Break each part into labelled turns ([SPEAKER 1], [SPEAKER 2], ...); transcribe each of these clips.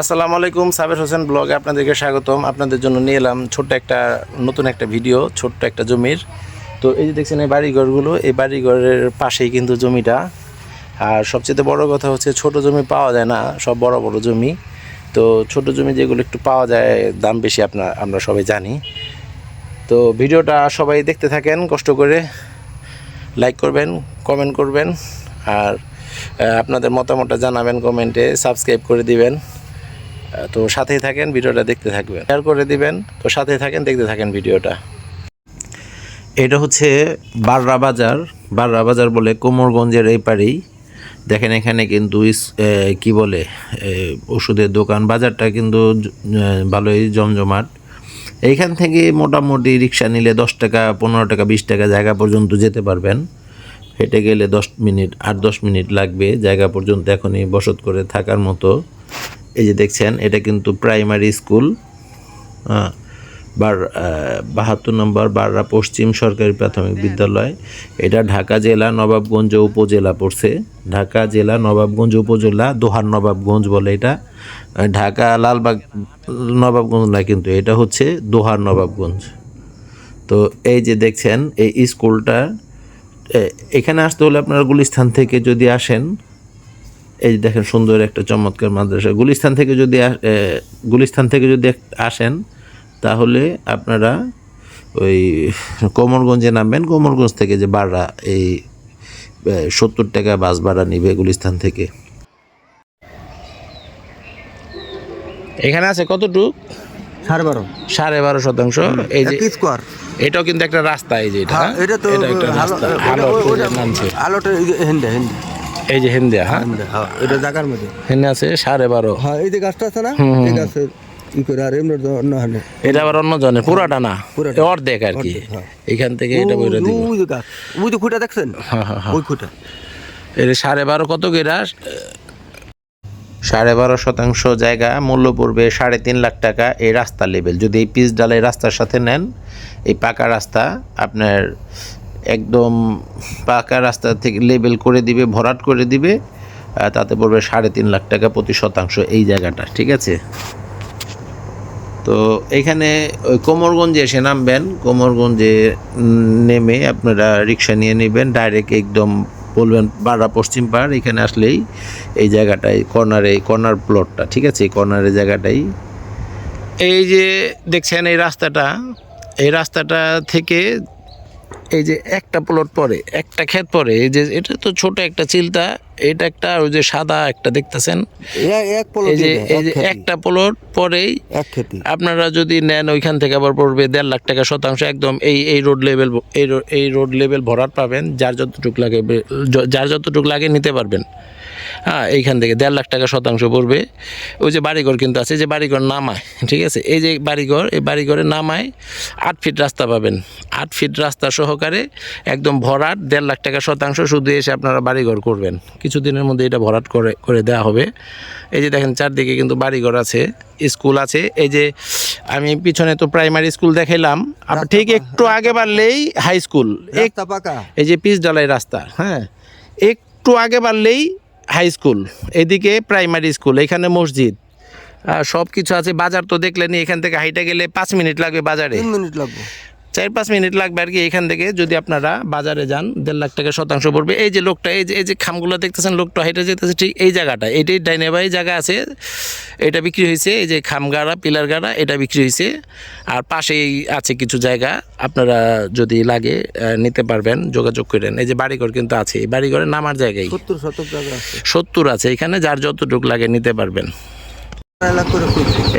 [SPEAKER 1] আসসালামু আলাইকুম, সাবের হোসেন ব্লগে আপনাদেরকে স্বাগতম। আপনাদের জন্য নিয়ে এলাম ছোট্ট একটা, নতুন একটা ভিডিও, ছোট্ট একটা জমির। তো এই যে দেখছেন এই বাড়িঘরগুলো, এই বাড়িঘরের পাশেই কিন্তু জমিটা। আর সবচেয়ে বড় কথা হচ্ছে ছোট জমি পাওয়া যায় না, সব বড় বড় জমি। তো ছোট জমি যেগুলো একটু পাওয়া যায়, দাম বেশি আপনার আমরা সবাই জানি। তো ভিডিওটা সবাই দেখতে থাকেন, কষ্ট করে। লাইক করবেন কমেন্ট করবেন। আর আপনাদের মতামতটা জানাবেন কমেন্টে, সাবস্ক্রাইব করে দিবেন। তো সাথেই থাকেন, ভিডিওটা দেখতে থাকবেন। শেয়ার করে দিবেন, তো সাথেই থাকেন, দেখতে থাকেন ভিডিওটা। এটা হচ্ছে বাররা বাজার। বাররা বাজার বলে কোমরগঞ্জের এই পারেই দেখেন এখানে কিন্তু কি বলে ওষুধের দোকান। বাজারটা কিন্তু ভালোই জমজমাট। এইখান থেকে মোটামুটি রিক্সা নিলে দশ টাকা, পনেরো টাকা, বিশ টাকা জায়গা পর্যন্ত যেতে পারবেন। হেঁটে গেলে দশ মিনিট আট দশ মিনিট লাগবে জায়গা পর্যন্ত এখনই বসত করে থাকার মতো। এই যে দেখছেন এটা কিন্তু প্রাইমারি স্কুল হ্যাঁ বার বাহাত্তর নম্বর বাররা পশ্চিম সরকারি প্রাথমিক বিদ্যালয়। এটা ঢাকা জেলা নবাবগঞ্জ উপজেলা পড়ছে। ঢাকা জেলা নবাবগঞ্জ উপজেলা দোহার নবাবগঞ্জ বলে এটা। ঢাকা লালবাগ নবাবগঞ্জ না কিন্তু এটা হচ্ছে দোহার নবাবগঞ্জ। তো এই যে দেখছেন এই স্কুলটা এখানে আসতে হলে আপনারা গুলিস্থান থেকে যদি আসেন, এই যে দেখেন সুন্দর একটা চমৎকার মাদ্রাসা। গুলিস্তান থেকে যদি গুলিস্তান থেকে যদি আসেন, তাহলে আপনারা ওই কোমরগঞ্জে নামবেন। কোমরগঞ্জ থেকে যে ভাড়া এই সত্তর টাকা বাস ভাড়া নিবে গুলিস্তান থেকে। এখানে আছে কতটুক?
[SPEAKER 2] সাড়ে বারো।
[SPEAKER 1] সাড়ে বারো শতাংশ। এই যে
[SPEAKER 2] স্কোয়ার
[SPEAKER 1] এটাও কিন্তু একটা রাস্তা এই যে এটা
[SPEAKER 2] হ্যাঁ, এটা তো
[SPEAKER 1] এটা একটা রাস্তা
[SPEAKER 2] আলোটা হেন্দে হেন্দে
[SPEAKER 1] এই যে হিন্দিয়া হ্যাঁ?
[SPEAKER 2] হেন্দে হ্যাঁ এটা জায়গার মধ্যে।
[SPEAKER 1] হিন্দি আছে সাড়ে বারো।
[SPEAKER 2] হ্যাঁ এই যে গাছটা আছে না এই গাছের
[SPEAKER 1] এটা আবার অন্য জনের পুরাটা না?
[SPEAKER 2] পুরাটা।
[SPEAKER 1] অর্ধেক আর কি।
[SPEAKER 2] হ্যাঁ।
[SPEAKER 1] এখান থেকে এটা বইটা দিব।
[SPEAKER 2] ওই যে গাছ। ওই যে খুঁটা দেখছেন?
[SPEAKER 1] হ্যাঁ হ্যাঁ হ্যাঁ।
[SPEAKER 2] ওই খুঁটা।
[SPEAKER 1] এটা সাড়ে বারো কত গেরা? সাড়ে বারো শতাংশ জায়গা মূল্য পড়বে সাড়ে তিন লাখ টাকা এই রাস্তা লেভেল। যদি এই পিচ ডালাই রাস্তার সাথে নেন, এই পাকা রাস্তা আপনার একদম পাকা রাস্তা থেকে লেবেল করে দিবে, ভরাট করে দিবে তাতে পড়বে সাড়ে তিন লাখ টাকা প্রতি শতাংশ এই জায়গাটা, ঠিক আছে? তো এখানে ওই কোমরগঞ্জে এসে নামবেন, কোমরগঞ্জে নেমে আপনারা রিক্সা নিয়ে নেবেন, ডাইরেক্ট একদম বলবেন বাড়া পশ্চিম পাড় এখানে আসলেই এই জায়গাটাই কর্নারে কর্নার প্লটটা ঠিক আছে? এই কর্নারের জায়গাটাই। এই যে দেখছেন এই রাস্তাটা এই রাস্তাটা থেকে এই যে একটা প্লট পরে একটা ক্ষেত পরে এই যে এটা তো ছোট একটা চিলতা এটা একটা ওই যে সাদা একটা দেখতেছেন? এই যে এই যে একটা প্লট পরেই আপনারা যদি নেন ওইখান থেকে আবার পড়বে দেড় লাখ টাকা শতাংশ একদম এই এই রোড লেভেল এই এই রোড লেভেল ভরাট পাবেন যার যতটুক লাগে যার যতটুক লাগে নিতে পারবেন। হ্যাঁ এইখান থেকে দেড় লাখ টাকা শতাংশ পড়বে। ওই যে বাড়িঘর কিন্তু আছে যে বাড়িঘর নামায় ঠিক আছে? এই যে বাড়িঘর এই বাড়িঘরে নামায় আট ফিট রাস্তা পাবেন। আট ফিট রাস্তা সহকারে একদম ভরাট দেড় লাখ টাকা শতাংশ শুধু এসে আপনারা বাড়িঘর করবেন। কিছুদিনের মধ্যে এটা ভরাট করে করে দেওয়া হবে। এই যে দেখেন চারদিকে কিন্তু বাড়িঘর আছে স্কুল আছে। এই যে আমি পিছনে তো প্রাইমারি স্কুল দেখাইলাম। ঠিক একটু আগে বাড়লেই হাই স্কুল। এই যে পিচ ডালাই রাস্তা হ্যাঁ? একটু আগে বাড়লেই হাই স্কুল, এদিকে প্রাইমারি স্কুল, এখানে মসজিদ। সব কিছু আছে। বাজার তো দেখলেনি এখান থেকে হাইটা গেলে পাঁচ মিনিট লাগবে বাজারে।
[SPEAKER 2] মিনিট লাগবে।
[SPEAKER 1] চার পাঁচ মিনিট লাগবে আর কি এখান থেকে যদি আপনারা বাজারে যান দেড় লাখ টাকা শতাংশ পড়বে। এই যে লোকটা এই যে এই যে খামগুলো দেখতেছেন লোকটা হাইটে যেতেছে ঠিক এই জায়গাটা। এটাই ডাইনেবাই জায়গা আছে এটা বিক্রি হয়েছে এই যে খামগাড়া পিলার গাড়া এটা বিক্রি হয়েছে। আর পাশেই আছে কিছু জায়গা আপনারা যদি লাগে নিতে পারবেন যোগাযোগ করেন। এই যে বাড়িঘর কিন্তু আছে এই বাড়িঘরে নামার জায়গায়
[SPEAKER 2] সত্তর শতক জায়গা
[SPEAKER 1] সত্তর আছে এখানে যার যতটুক লাগে নিতে পারবেন
[SPEAKER 2] আড়াই লাখ করে খুঁজছে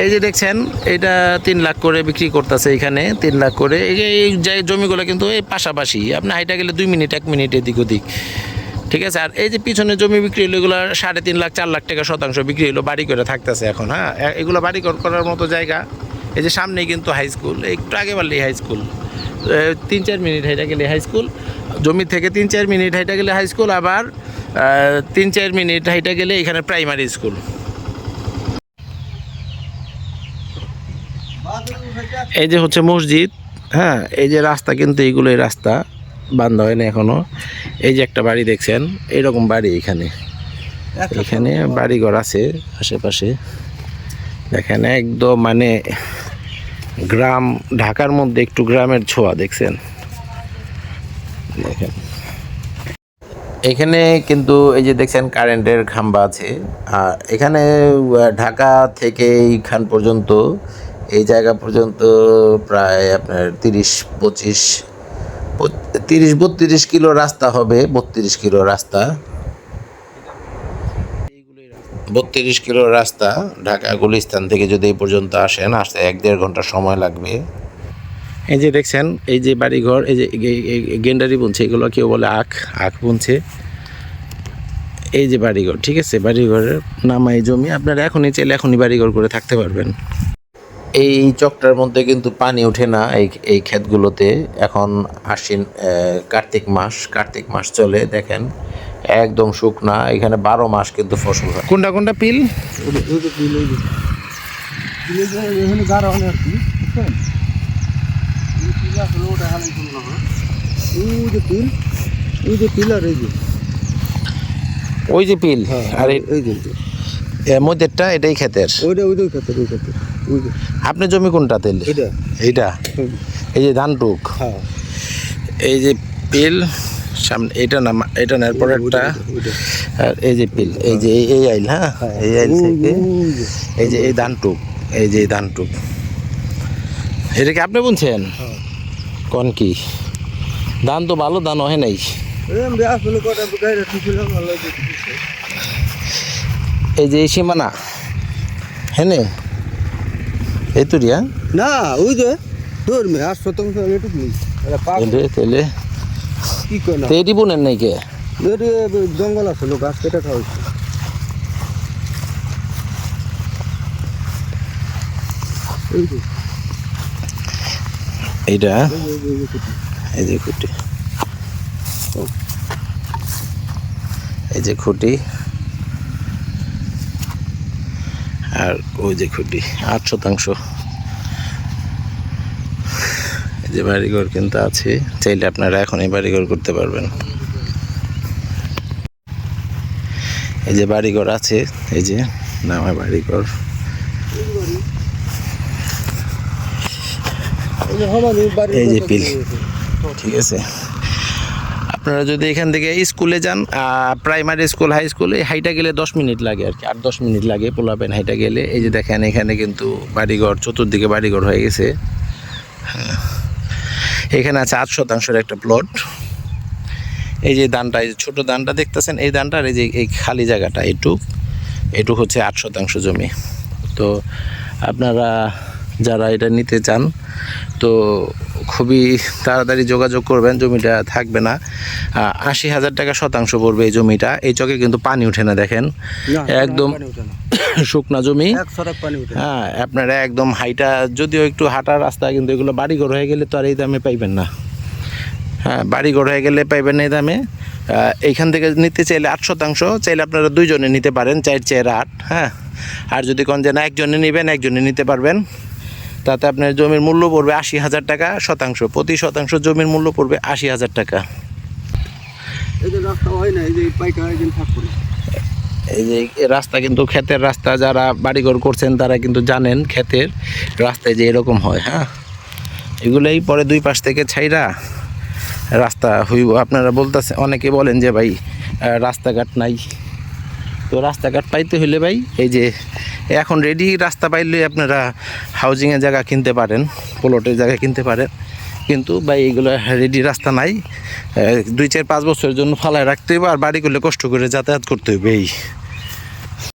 [SPEAKER 1] এই যে দেখছেন, এটা তিন লাখ করে বিক্রি করতেছে এখানে, তিন লাখ করে। এই জমিগুলো কিন্তু এই পাশাপাশি, আপনি হাইটা গেলে দুই মিনিট, এক মিনিট এদিক ওদিক। ঠিক আছে? আর এই যে পিছনে জমি বিক্রি হলো, এগুলো সাড়ে তিন লাখ, চার লাখ টাকা শতাংশ বিক্রি হলো, বাড়ি করে থাকতেছে এখন হ্যাঁ? এগুলো বাড়ি করার মতো জায়গা। এই যে সামনেই কিন্তু হাই স্কুল একটু আগে বাড়লেই হাই স্কুল তিন চার মিনিট হাইটা গেলে হাই স্কুল জমি থেকে তিন চার মিনিট হাইটা গেলে হাই স্কুল আবার তিন চার মিনিট হাইটা গেলে এখানে প্রাইমারি স্কুল এই যে হচ্ছে মসজিদ হ্যাঁ এই যে রাস্তা কিন্তু এইগুলোই রাস্তা বান্ধ হয় না এখনও। এই যে একটা বাড়ি দেখছেন এইরকম বাড়ি এখানে। এখানে বাড়িঘর আছে আশেপাশে। দেখেন একদম মানে গ্রাম ঢাকার মধ্যে একটু গ্রামের ছোঁয়া দেখছেন? দেখেন। এখানে কিন্তু এই যে দেখছেন কারেন্টের খাম্বা আছে। আর এখানে ঢাকা থেকে এইখান পর্যন্ত এই জায়গা পর্যন্ত প্রায় আপনার তিরিশ, পঁচিশ, তিরিশ, বত্রিশ কিলো রাস্তা হবে, বত্রিশ কিলো রাস্তা। বত্রিশ কিলো রাস্তা ঢাকা গুলিস্তান থেকে যদি এই পর্যন্ত আসেন, আসতে এক দেড় ঘণ্টা সময় লাগবে। এই যে দেখছেন, এই যে বাড়িঘর, এই যে গেন্ডারি বুনছে, এগুলো কেউ বলে আখ আখ বুনছে। এই যে বাড়িঘর, ঠিক আছে? বাড়িঘরের নামাই জমি, আপনারা এখনই চাইলে এখনই বাড়িঘর করে থাকতে পারবেন। এই চকটার মধ্যে কিন্তু পানি ওঠে না এই এই ক্ষেতগুলোতে এখন আশ্বিন কার্তিক মাস কার্তিক মাস চলে দেখেন একদম শুকনা এখানে বারো মাস কিন্তু ফসল হয় কোনটা কোনটা পিল
[SPEAKER 2] ওই যে- পিল হ্যাঁ? আর এই যে।
[SPEAKER 1] ওই যে পিল আর এই
[SPEAKER 2] এই যে, এই যে।
[SPEAKER 1] এর মধ্যেরটা এটাই ক্ষেতের
[SPEAKER 2] ওইটা ওই যে ওই ক্ষেত্রে, ওই ক্ষেত্রে,
[SPEAKER 1] আপনার জমি কোনটা তেল এইটা। এই যে ধান টুক।
[SPEAKER 2] হ্যাঁ,
[SPEAKER 1] এই যে পিল সামনে এটা না এটা না এরপর একটা। আর এই যে পিল এই যে এই- আইল হ্যাঁ? এই আইল থেকে। এই যে এই ধান টুক এই যে ধান টুক। এটা কি আপনি বলছেন
[SPEAKER 2] হ্যাঁ।
[SPEAKER 1] কোন কি? ধান তো ভালো ধান হয় নাই। এই যে এই সীমানা। হ্যাঁ এই তো রিয়া
[SPEAKER 2] না ওই যে তোর মেয়ে আর শতাংশ এটুক নেই।
[SPEAKER 1] তেলে।
[SPEAKER 2] কি করে না?
[SPEAKER 1] তো এটি বোনেন নাই কে?
[SPEAKER 2] জঙ্গল আছে লোক গাছ কেটে খাওয়া হয়েছে।
[SPEAKER 1] এইটা।
[SPEAKER 2] এই যে
[SPEAKER 1] খুঁটি এই যে খুঁটি আর ওই যে খুঁটি আট শতাংশ। এই যে বাড়িঘর কিন্তু আছে চাইলে আপনারা এখনই বাড়িঘর করতে পারবেন। এই যে বাড়িঘর আছে এই যে নামা বাড়িঘর।
[SPEAKER 2] এই যে
[SPEAKER 1] পিল। ঠিক আছে। আপনারা যদি এখান থেকে স্কুলে যান প্রাইমারি স্কুল হাই স্কুলে হাইটা গেলে দশ মিনিট লাগে আর কি। আট, দশ মিনিট লাগে পোলাপেন হাইটা গেলে। এই যে দেখেন, এখানে কিন্তু বাড়িঘর, চতুর্দিকে বাড়িঘর হয়ে গেছে। হ্যাঁ। এখানে আছে আট শতাংশের একটা প্লট এই যে দানটা, এই যে ছোটো দানটা দেখতেছেন, এই দানটার এই যে এই খালি জায়গাটা, এটুক। এটুক হচ্ছে আট শতাংশ জমি। তো আপনারা যারা এটা নিতে চান, তো খুবই তাড়াতাড়ি যোগাযোগ করবেন জমিটা থাকবে না। আশি হাজার টাকা শতাংশ পড়বে এই জমিটা। এই চকে কিন্তু পানি ওঠে না দেখেন। একদম শুকনা জমি। হ্যাঁ আপনারা একদম হাইটা যদিও একটু হাঁটার রাস্তা কিন্তু এগুলো বাড়িঘর হয়ে গেলে তো আর এই দামে পাইবেন না। হ্যাঁ বাড়িঘর হয়ে গেলে পাইবেন না এই দামে। এইখান থেকে নিতে চাইলে আট শতাংশ চাইলে আপনারা দুইজনে নিতে পারেন চার চার আট হ্যাঁ। আর যদি কোন যে না একজনে নেবেন একজনে নিতে পারবেন। তাতে আপনার জমির মূল্য পড়বে আশি হাজার টাকা শতাংশ। প্রতি শতাংশ জমির মূল্য পড়বে আশি হাজার টাকা।
[SPEAKER 2] এই যে রাস্তা
[SPEAKER 1] কিন্তু ক্ষেতের রাস্তা যারা বাড়িঘর করছেন তারা কিন্তু জানেন ক্ষেতের রাস্তায় যে এরকম হয় হ্যাঁ? এগুলোই পরে দুই পাশ থেকে ছাইরা রাস্তা হইব। আপনারা বলতেছে অনেকে বলেন যে ভাই রাস্তাঘাট নাই। তো রাস্তাঘাট পাইতে হইলে ভাই, এই যে এখন রেডি রাস্তা পাইলে আপনারা হাউজিংয়ের জায়গা কিনতে পারেন প্লটের জায়গা কিনতে পারেন। কিন্তু ভাই এইগুলো রেডি রাস্তা নাই। দুই চার পাঁচ বছরের জন্য ফালায় রাখতে হইবে আর বাড়ি করলে কষ্ট করে যাতায়াত করতে হইবে, এই।